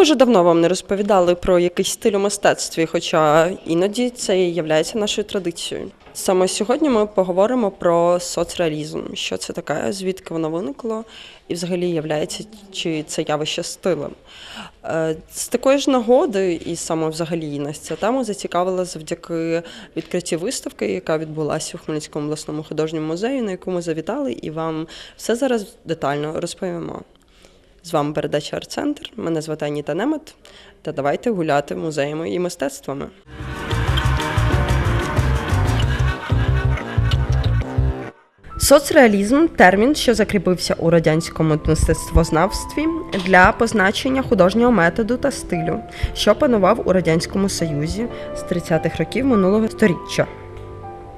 Ми вже давно вам не розповідали про якийсь стиль у мистецтві, хоча іноді це і є нашою традицією. Саме сьогодні ми поговоримо про соцреалізм, що це таке, звідки воно виникло, і взагалі являється чи це явище стилем. Е, З такої ж нагоди, і саме взагалі нас ця тема зацікавила завдяки відкритті виставки, яка відбулася у Хмельницькому обласному художньому музеї, на яку ми завітали, і вам все зараз детально розповімо. З вами передача Арт-Центр. Мене звати Аніта Немет. Та давайте гуляти музеями і мистецтвами. Соцреалізм термін, що закріпився у радянському мистецтвознавстві для позначення художнього методу та стилю, що панував у радянському союзі з 30-х років минулого століття.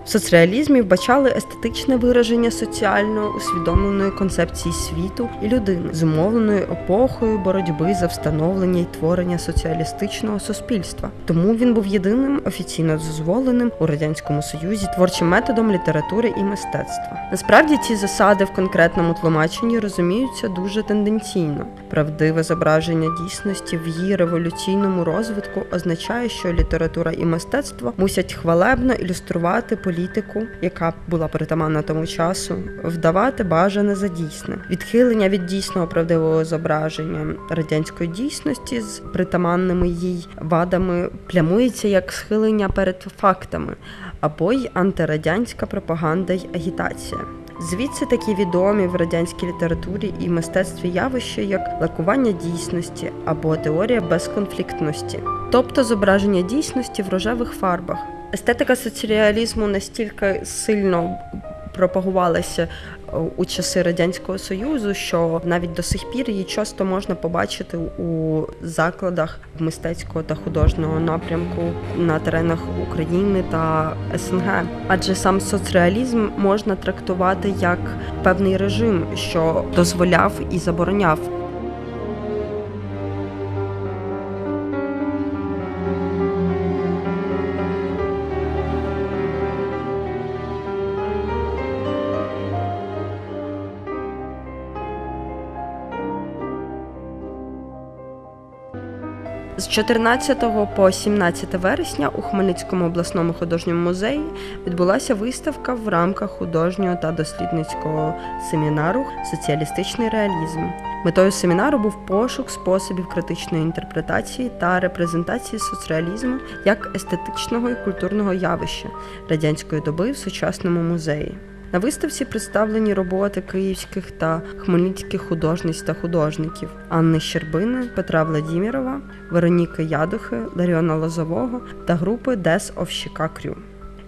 В соцреалізмі вбачали естетичне вираження соціально усвідомленої концепції світу і людини, зумовленої епохою боротьби за встановлення і творення соціалістичного суспільства. Тому він був єдиним офіційно дозволеним у радянському союзі творчим методом літератури і мистецтва. Насправді ці засади в конкретному тлумаченні розуміються дуже тенденційно. Правдиве зображення дійсності в її революційному розвитку означає, що література і мистецтво мусять хвалебно ілюструвати політику, яка була притаманна тому часу, вдавати бажане за дійсне. Відхилення від дійсного правдивого зображення радянської дійсності з притаманними їй вадами плямується як схилення перед фактами або й антирадянська пропаганда й агітація. Звідси такі відомі в радянській літературі і мистецтві явища, як лакування дійсності або теорія безконфліктності, тобто зображення дійсності в рожевих фарбах. Естетика соціалізму настільки сильно пропагувалася е, у часи радянського союзу, що навіть до сих пір її часто можна побачити у закладах мистецького та художнього напрямку на теренах України та СНГ. Адже сам соцреалізм можна трактувати як певний режим, що дозволяв і забороняв 14 по 17 вересня у Хмельницькому обласному художньому музеї відбулася виставка в рамках художнього та дослідницького семінару Соціалістичний реалізм. Метою семінару був пошук способів критичної інтерпретації та репрезентації соцреалізму як естетичного і культурного явища радянської доби в сучасному музеї. На виставці представлені роботи київських та хмельницьких художниць та художників Анни Щербини, Петра Владімірова, Вероніки Ядухи, Ларіона Лозового та групи Дес of Chicago.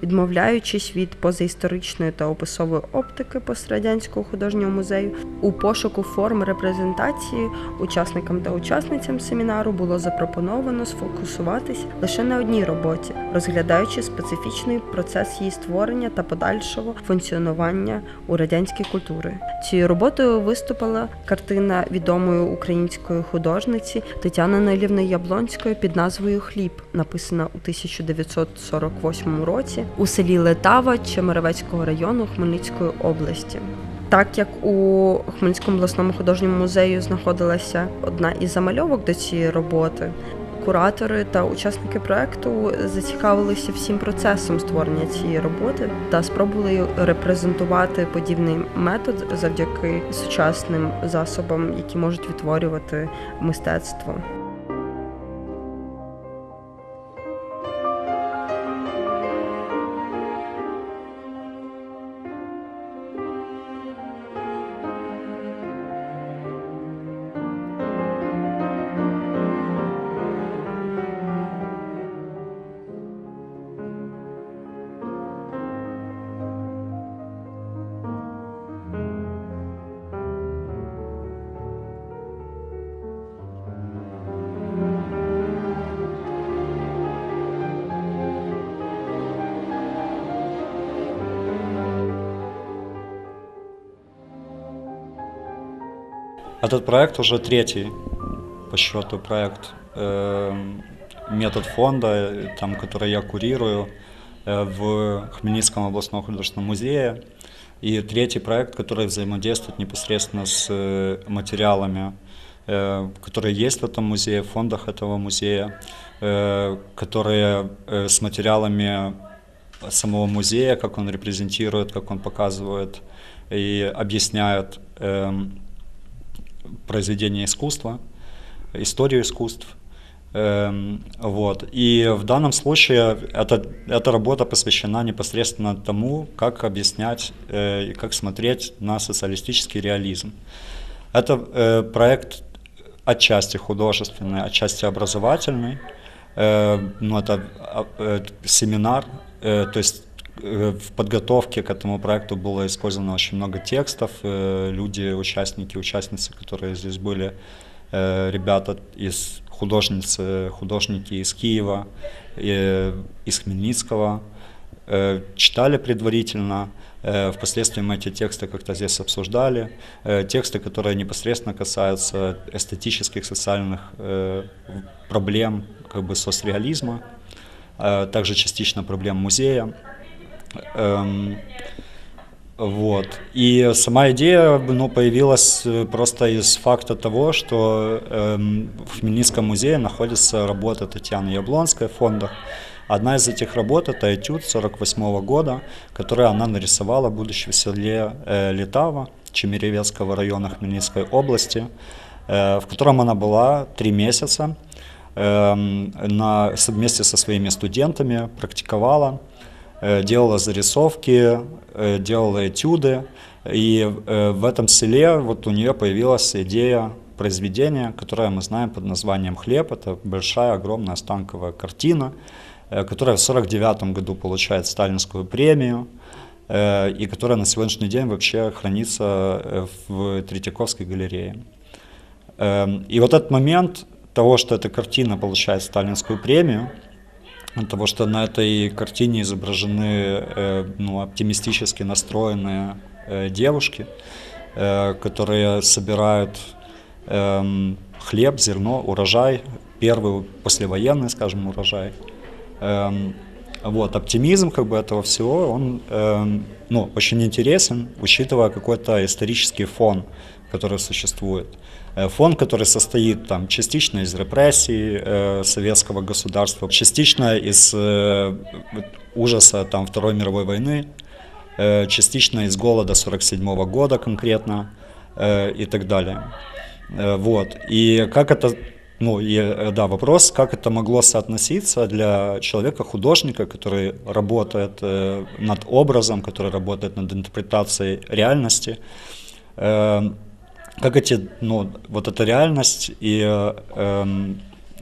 Відмовляючись від позаісторичної та описової оптики пострадянського художнього музею, у пошуку форм репрезентації учасникам та учасницям семінару було запропоновано сфокусуватись лише на одній роботі, розглядаючи специфічний процес її створення та подальшого функціонування у радянській культури. Цією роботою виступила картина відомої української художниці Тетяни Нелівни Яблонської під назвою Хліб, написана у 1948 році у селі Летава Чемеровецького району Хмельницької області. Так як у Хмельницькому обласному художньому музеї знаходилася одна із замальовок до цієї роботи, куратори та учасники проекту зацікавилися всім процесом створення цієї роботи та спробували репрезентувати подібний метод завдяки сучасним засобам, які можуть відтворювати мистецтво. Этот проект уже третий по счету проект э, метод фонда, там, который я курирую э, в Хмельницком областном художественном музее. И третий проект, который взаимодействует непосредственно с э, материалами, э, которые есть в этом музее, в фондах этого музея, э, которые э, с материалами самого музея, как он репрезентирует, как он показывает и объясняет произведение искусства, историю искусств. Э, вот. И в данном случае эта, эта работа посвящена непосредственно тому, как объяснять э, и как смотреть на социалистический реализм. Это э, проект отчасти художественный, отчасти образовательный. Э, ну, это э, семинар, то есть в подготовке к этому проекту было использовано очень много текстов. Э, люди, участники, участницы, которые здесь были, э, ребята из художницы, художники из Киева, из Хмельницкого, читали предварительно. Впоследствии мы эти тексты как-то здесь обсуждали. Тексты, которые непосредственно касаются эстетических, социальных проблем как бы соцреализма, также частично проблем музея. Эм, вот. И сама идея ну, появилась э, просто из факта того, что эм, в Хмельницком музее находится работа Татьяны Яблонской в фондах. Одна из этих работ – это этюд 48 года, который она нарисовала, будучи в селе э, Литава Чемеревецкого района Хмельницкой области, э, в котором она была три месяца, э, на, вместе со своими студентами практиковала – делала зарисовки, э, делала этюды. И э, в этом селе вот у нее появилась идея произведения, которое мы знаем под названием «Хлеб». Это большая, огромная станковая картина, которая в 1949 году получает сталинскую премию и которая на сегодняшний день вообще хранится в Третьяковской галерее. Эм, и вот этот момент того, что эта картина получает сталинскую премию – того, что на этой картине изображены э, ну, оптимистически настроенные э, девушки, э, которые собирают э, хлеб, зерно, урожай, первый послевоенный, скажем, урожай. Э, вот, оптимизм как бы этого всего, он э, ну, очень интересен, учитывая какой-то исторический фон, который существует. Э, фонд, который состоит там, частично из репрессий э, советского государства, частично из э, ужаса там, Второй мировой войны, э, частично из голода 1947 года конкретно э, и так далее. Э, вот. И как это ну, и, э, да, вопрос, как это могло соотноситься для человека-художника, который работает э, над образом, который работает над интерпретацией реальности. Э, как эти, ну, вот эта реальность и, э,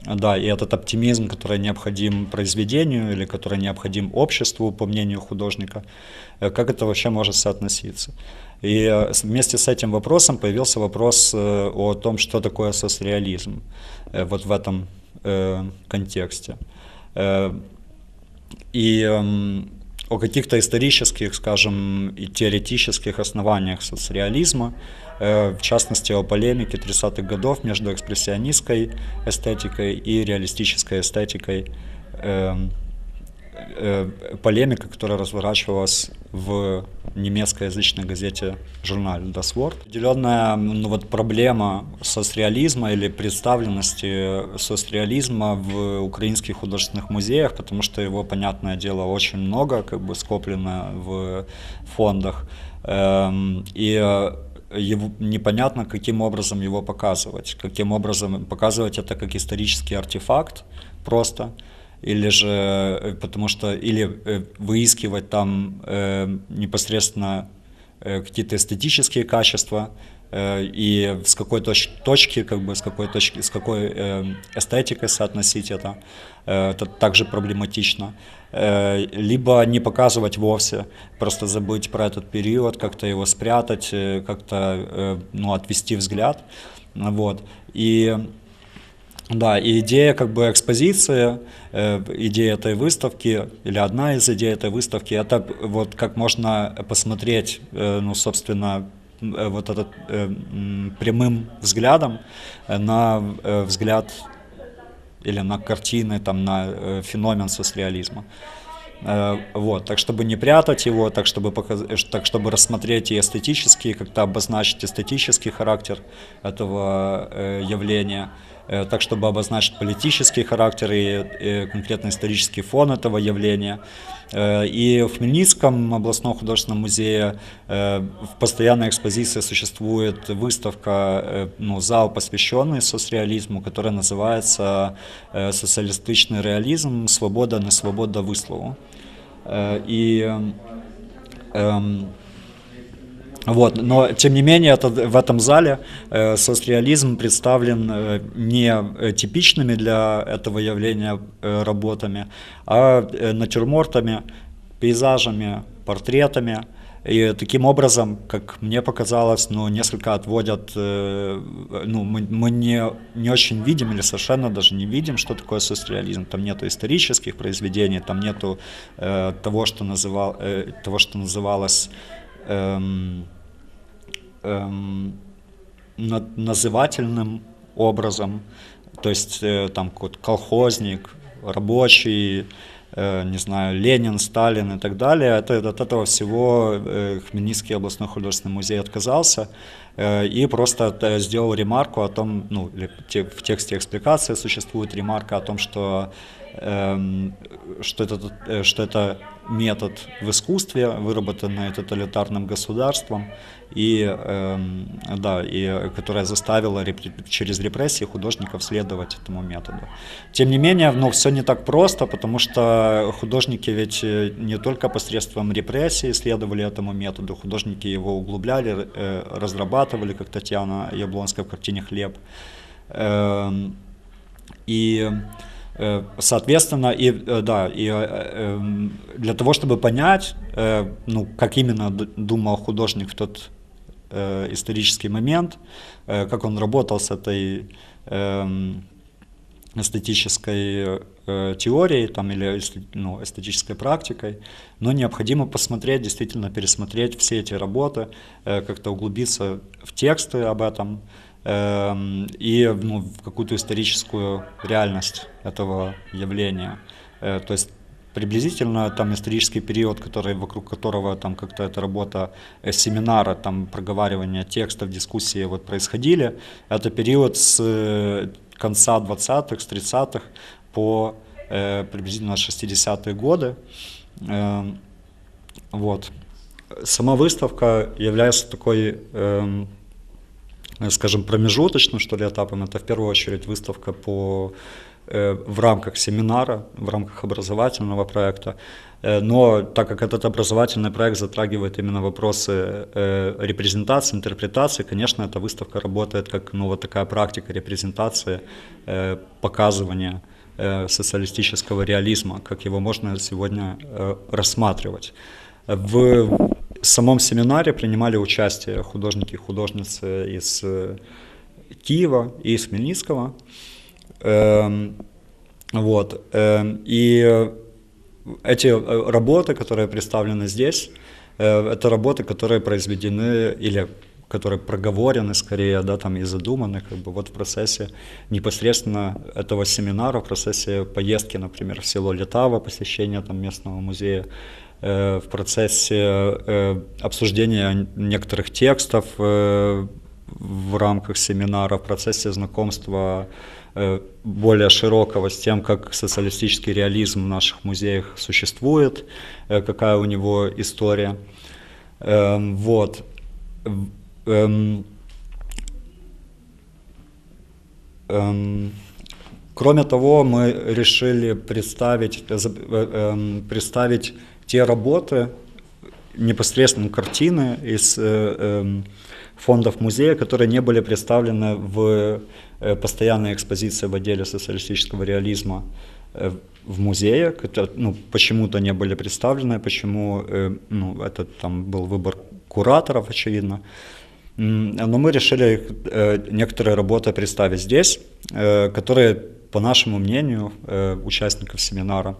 да, и этот оптимизм, который необходим произведению или который необходим обществу, по мнению художника, э, как это вообще может соотноситься. И э, вместе с этим вопросом появился вопрос о том, что такое соцреализм вот в этом контексте. И э, о каких-то исторических, скажем, и теоретических основаниях соцреализма, в частности о полемике 30-х годов между экспрессионистской эстетикой и реалистической эстетикой. Эм, э, полемика, которая разворачивалась в немецкоязычной газете журнале Das Wort. Определенная ну, вот, проблема соцреализма или представленности соцреализма в украинских художественных музеях, потому что его, понятное дело, очень много как бы скоплено в фондах. Эм, и его, непонятно, каким образом его показывать. Каким образом показывать это как исторический артефакт просто, или же э, потому что или э, выискивать там э, непосредственно э, какие-то эстетические качества и с какой точ точки, как бы с какой точки, с какой э, эстетикой соотносить это, э, это также проблематично. Э, либо не показывать вовсе, просто забыть про этот период, как-то его спрятать, э, как-то э, ну, отвести взгляд. Вот. И да, и идея как бы экспозиции, идея этой выставки, или одна из идей этой выставки, это вот как можно посмотреть, ну, собственно, э, вот этот э, прямым взглядом э, на э, взгляд или на картины, там, на э, феномен соцреализма. Э, Вот, так чтобы не прятать его, так чтобы, показ- э, так чтобы рассмотреть и эстетический, как-то обозначить эстетический характер этого э, явления, э, так чтобы обозначить политический характер и, и конкретно исторический фон этого явления. Э, И в Хмельницком областном художественном музее э, в постоянной экспозиции существует выставка, э, ну, зал, посвященный соцреализму, который называется э, «Социалистичный реализм. Свобода, не свобода вислову». Э, И эм, вот, но тем не менее это, в этом зале э, соцреализм представлен э, не э, типичными для этого явления э, работами, а э, натюрмортами, пейзажами, портретами. И таким образом, как мне показалось, ну, несколько отводят, э, ну, мы, мы не, не очень видим или совершенно даже не видим, что такое соцреализм. Там нету исторических произведений, там нету э, того, что, называл, э, того, что называлось эм, эм, на- назывательным образом, то есть э, там какой-то колхозник, рабочий, э, не знаю, Ленин, Сталин и так далее. Это, от этого всего э, Хмельницкий областной художественный музей отказался э, и просто э, сделал ремарку о том, ну, в тексте экспликации существует ремарка о том, что что это, э, что это метод в искусстве, выработанный тоталитарным государством, и, эм, да, и которая заставила репре- через репрессии художников следовать этому методу. Тем не менее, ну, все не так просто, потому что художники ведь э, не только посредством репрессий следовали этому методу, художники его углубляли, э, разрабатывали, как Татьяна Яблонская в картине «Хлеб». Эм, И соответственно, и э, да, и э, эм, для того, чтобы понять, э, ну, как именно думал художник в тот э, исторический момент, э, как он работал с этой эм, эстетической э, теорией там, или ну, эстетической практикой, но необходимо посмотреть, действительно пересмотреть все эти работы, э, как-то углубиться в тексты об этом и ну, в какую-то историческую реальность этого явления. Э, то есть приблизительно там исторический период, который, вокруг которого там как-то эта работа э, семинара, там проговаривание текстов, дискуссии вот происходили, это период с э, конца 20-х, с 30-х по приблизительно 60-е годы. Эм, вот. Сама выставка является такой, эм, скажем, промежуточным, что ли, этапом. Это в первую очередь выставка по э, в рамках семинара, в рамках образовательного проекта. Э, Но так как этот образовательный проект затрагивает именно вопросы э, репрезентации, интерпретации, конечно, эта выставка работает как ну, вот такая практика репрезентации, э, показывания э, социалистического реализма, как его можно сегодня э, рассматривать. В самом семинаре принимали участие художники и художницы из э, Киева и из Хмельницкого. Эм, Вот. эм, И эти э, работы, которые представлены здесь, э, это работы, которые произведены или которые проговорены скорее, да, там и задуманы, как бы вот в процессе непосредственно этого семинара, в процессе поездки, например, в село Летаво, посещения там местного музея, в процессе э, обсуждения некоторых текстов э, в рамках семинара, в процессе знакомства э, более широкого с тем, как социалистический реализм в наших музеях существует, э, какая у него история. Эм, Вот. Эм, эм, Кроме того, мы решили представить, э, э, представить те работы, непосредственно картины из э, эм, фондов музея, которые не были представлены в э, постоянной экспозиции в отделе социалистического реализма э, в музее, ну, почему-то не были представлены, почему ну, это там был выбор кураторов, очевидно. Но мы решили некоторые работы представить здесь, которые, по нашему мнению, участников семинара,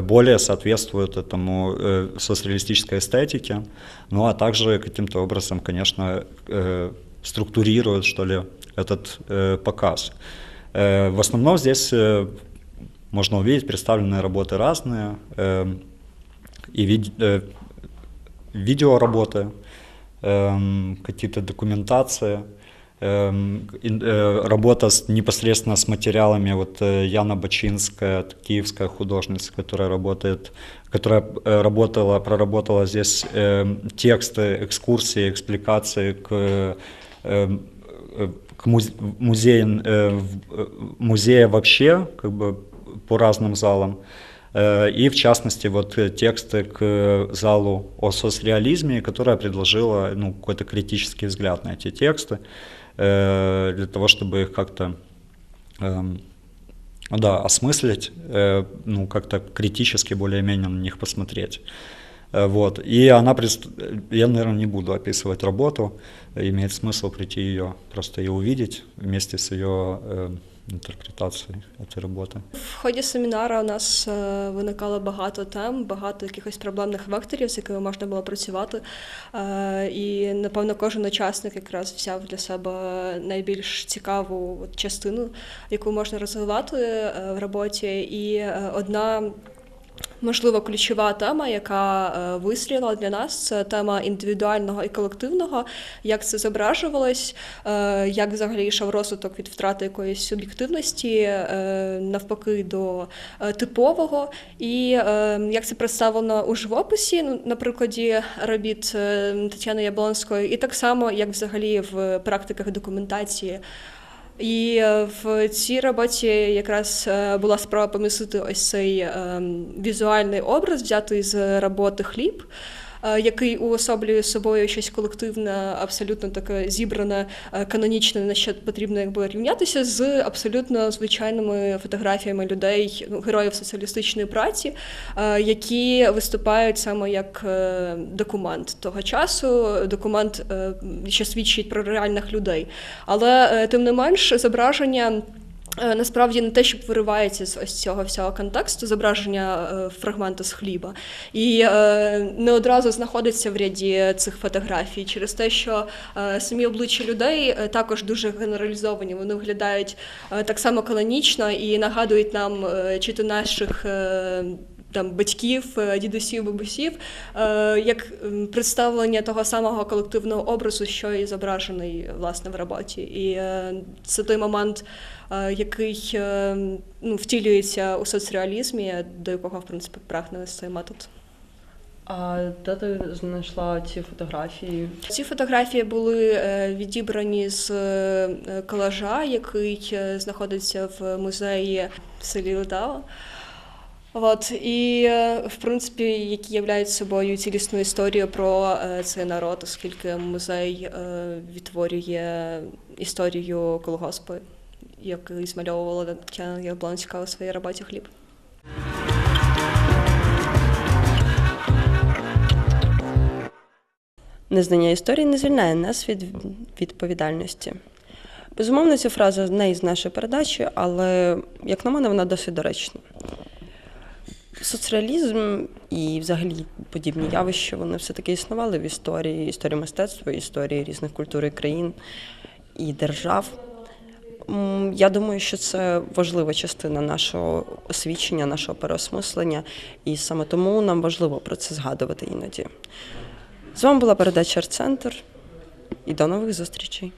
более соответствуют этому э, соцреалистической эстетике, ну а также каким-то образом, конечно, э, структурируют, что ли, этот э, показ. Э, в основном здесь э, можно увидеть представленные работы разные, э, и вид- э, видеоработы, эм, какие-то документации, э, работа с, непосредственно с материалами. Вот э, Яна Бачинская, киевская художница, которая работает, которая э, работала, проработала здесь эм, тексты, экскурсии, экспликации к, э, эм, э, к муз- музеям, э, э, музея вообще, как бы по разным залам. Э, И в частности вот э, тексты к залу о соцреализме, которая предложила ну, какой-то критический взгляд на эти тексты, э, для того, чтобы их как-то эм, да, осмыслить, э, ну, как-то критически более-менее на них посмотреть. Э, Вот. И она, я, наверное, не буду описывать работу, имеет смысл прийти ее просто и увидеть вместе с ее э, интерпретацией этой работы. В ході семінару у нас е, виникало багато тем, багато якихось проблемних векторів, з якими можна було працювати. Е, І напевно кожен учасник якраз взяв для себе найбільш цікаву от частину, яку можна розвивати е, в роботі. І е, одна Можливо, ключова тема, яка е, вистріла для нас, це тема індивідуального і колективного, як це зображувалось, е, як взагалі йшов розвиток від втрати якоїсь суб'єктивності, е, навпаки, до типового, і як це представлено у живописі, ну, на прикладі робіт Тетяни Яблонської, і так само, як взагалі в практиках документації. І е, в цій роботі якраз е, була справа помістити ось цей е, візуальний образ, взятий з роботи хліб. Е, Який уособлює собою щось колективне, абсолютно таке зібране, е, канонічне, на що потрібно якби рівнятися з абсолютно звичайними фотографіями людей, ну, героїв соціалістичної праці, е, які виступають саме як документ того часу, документ, що свідчить про реальних людей. Але тим не менш, зображення. Е, Насправді не те, щоб виривається з ось цього всього контексту зображення фрагменту з хліба, і е, не одразу знаходиться в ряді цих фотографій через те, що е, самі обличчя людей е, також дуже генералізовані. Вони виглядають е, так само канонічно і нагадують нам е, чи то наших. Е, там батьків, е, дідусів, бабусів, е, як представлення того самого колективного образу, що і зображений власне в роботі. І е, це той момент, е, який е, ну, втілюється у соцреалізмі, до якого в принципі прагне цей метод. А де ти знайшла ці фотографії? Ці фотографії були е, відібрані з е, колажа, який е, знаходиться в музеї в селі Ледава. От і е, в принципі, які являють собою цілісну історію про е, цей народ, оскільки музей е, відтворює історію колгоспу, який змальовувала Тетяна Яблонська у своїй роботі хліб. Незнання історії не звільняє нас від відповідальності. Безумовно, ця фраза не із нашої передачі, але, як на мене, вона досить доречна. Соцреалізм і взагалі подібні явища вони все-таки існували в історії, історії мистецтва, історії різних культур і країн і держав. Я думаю, що це важлива частина нашого освічення, нашого переосмислення, і саме тому нам важливо про це згадувати іноді. З вами була передача Арт-Центр і до нових зустрічей.